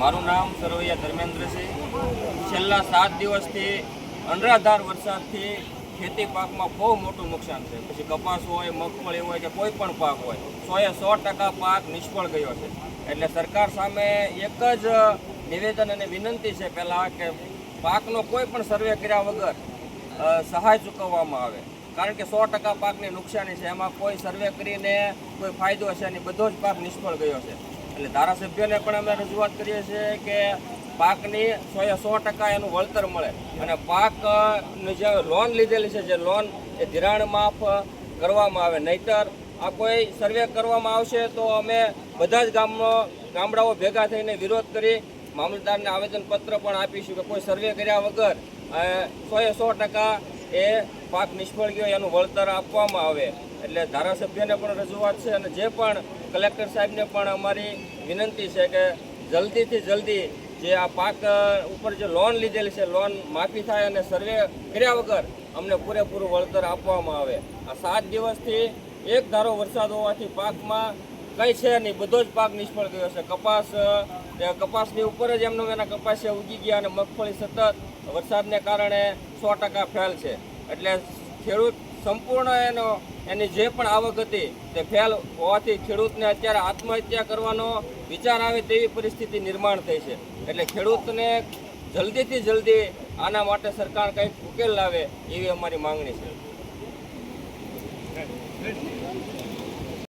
મારું નામ સરવૈયા ધર્મેન્દ્ર છે. છેલ્લા સાત દિવસથી અનરાધાર વરસાદથી ખેતી પાકમાં બહુ મોટું નુકસાન છે પછી કપાસ હોય, મગફળી હોય કે કોઈ પણ પાક હોય, સોએ સો ટકા પાક નિષ્ફળ ગયો છે. એટલે સરકાર સામે એક જ નિવેદન અને વિનંતી છે પહેલાં કે પાકનો કોઈ પણ સર્વે કર્યા વગર સહાય ચૂકવવામાં આવે. કારણ કે સો ટકા પાકની નુકસાની છે. એમાં કોઈ સર્વે કરીને કોઈ ફાયદો છે અને બધો જ પાક નિષ્ફળ ગયો છે. એટલે ધારાસભ્યને પણ અમે રજૂઆત કરીએ છીએ કે પાકની સો એ સો ટકા એનું વળતર મળે. અને પાકની જે લોન લીધેલી છે, જે લોન એ ધિરાણ માફ કરવામાં આવે. નહીતર આ કોઈ સર્વે કરવામાં આવશે તો અમે બધા જ ગામનો, ગામડાઓ ભેગા થઈને વિરોધ કરી મામલતદારને આવેદનપત્ર પણ આપીશું કે કોઈ સર્વે કર્યા વગર સો એ સો ટકા એ પાક નિષ્ફળ ગયો, એનું વળતર આપવામાં આવે. એટલે ધારાસભ્યને પણ રજૂઆત છે અને જે પણ કલેક્ટર સાહેબને પણ અમારી વિનંતી છે કે જલ્દીથી જલ્દી જે આ પાક ઉપર જે લોન લીધેલી છે, લોન માફી થાય અને સર્વે કર્યા વગર અમને પૂરેપૂરું વળતર આપવામાં આવે. આ સાત દિવસથી એક ધારો વરસાદ હોવાથી પાકમાં કંઈ છે નહીં, બધો જ પાક નિષ્ફળ ગયો છે. કપાસ કપાસની ઉપર જ એમનો એના કપાસિયા ઉગી ગયા અને મગફળી સતત વરસાદને કારણે સો ટકા ફેલ છે. એટલે ખેડૂત સંપૂર્ણ એનો, એની જે પણ આવક હતી તે ફેલ હોવાથી ખેડૂતને અત્યારે આત્મહત્યા કરવાનો વિચાર આવે તેવી પરિસ્થિતિ નિર્માણ થઈ છે. એટલે ખેડૂતને જલ્દીથી જલ્દી આના માટે સરકાર કંઈક ઉકેલ લાવે એવી અમારી માંગણી છે.